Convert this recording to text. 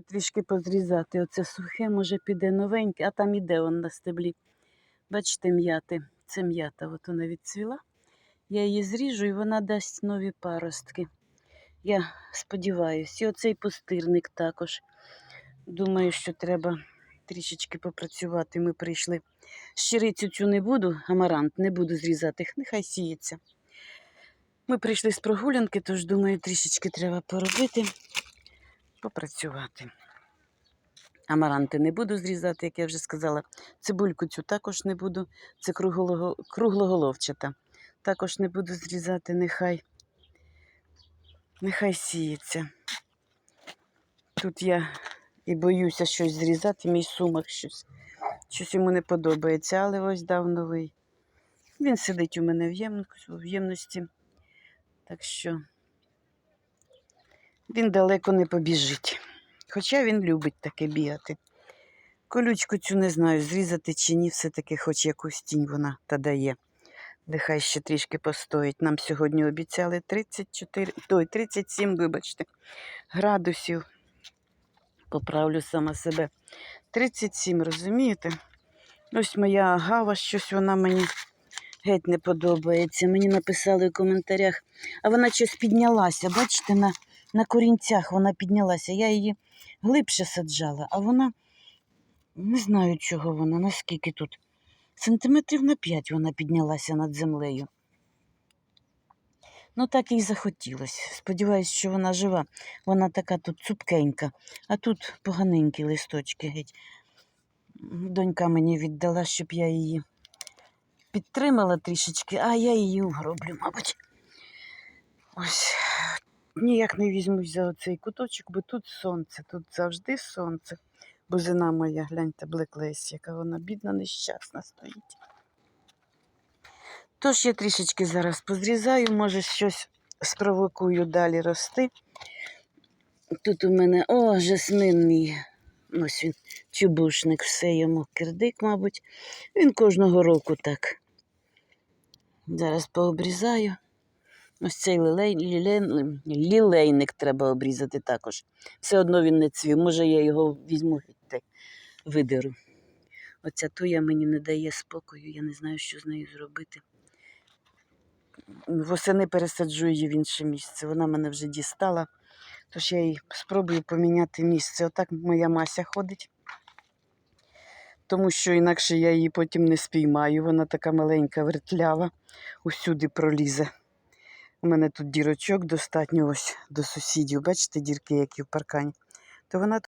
Трішки позрізати. Оце сухе, може піде новеньке, а там іде он на стеблі. Бачите, м'яти. Це м'ята, от вона відцвіла. Я її зріжу і вона дасть нові паростки. Я сподіваюся, і оцей пустирник також. Думаю, що треба трішечки попрацювати. Ми прийшли. Щирицю цю не буду, амарант не буду зрізати, нехай сіється. Ми прийшли з прогулянки, тож думаю, трішечки треба поробити, попрацювати. Амаранти не буду зрізати, як я вже сказала. Цибульку цю також не буду. Це круглого, круглоголовчата. Також не буду зрізати, нехай. Нехай сіється. Тут я і боюся щось зрізати, мій сумах щось. Щось йому не подобається, але ось дав новий. Він сидить у мене в ємності. Так що він далеко не побіжить. Хоча він любить таке бігати. Колючку цю не знаю, зрізати чи ні, все-таки хоч якусь тінь вона та дає. Нехай ще трішки постоїть. Нам сьогодні обіцяли 34, той, 37, вибачте, градусів. Поправлю сама себе. 37, розумієте? Ось моя агава, щось вона мені геть не подобається. Мені написали в коментарях, а вона щось піднялася. Бачите, на, на корінцях вона піднялася. Я її глибше саджала, а вона не знаю, чого вона, наскільки тут. Сантиметрів на 5 вона піднялася над землею. Ну, так їй захотілося. Сподіваюсь, що вона жива. Вона така тут цупкенька, а тут поганенькі листочки геть. Донька мені віддала, щоб я її підтримала трішечки, а я її угроблю, мабуть. Ось ніяк не візьмусь за оцей куточок, бо тут сонце, тут завжди сонце. Бузина моя, гляньте, блеклесь, яка вона бідна, нещасна стоїть. Тож я трішечки зараз позрізаю, може щось спровокую далі рости. Тут у мене, о, жасмин мій. Ось він, чубушник, все йому кирдик, мабуть. Він кожного року так. Зараз пообрізаю. Ось цей лілей, лілей, лілейник треба обрізати також. Все одно він не цвів. Може, я його візьму та видеру. Оця туя мені не дає спокою, я не знаю, що з нею зробити. Восени пересаджу її в інше місце. Вона мене вже дістала. Тож я їй спробую поміняти місце. Отак моя мася ходить. Тому що інакше я її потім не спіймаю. Вона така маленька, вертлява, усюди пролізе. У мене тут дірочок достатньо ось до сусідів. Бачите, дірки, які в паркані. То вона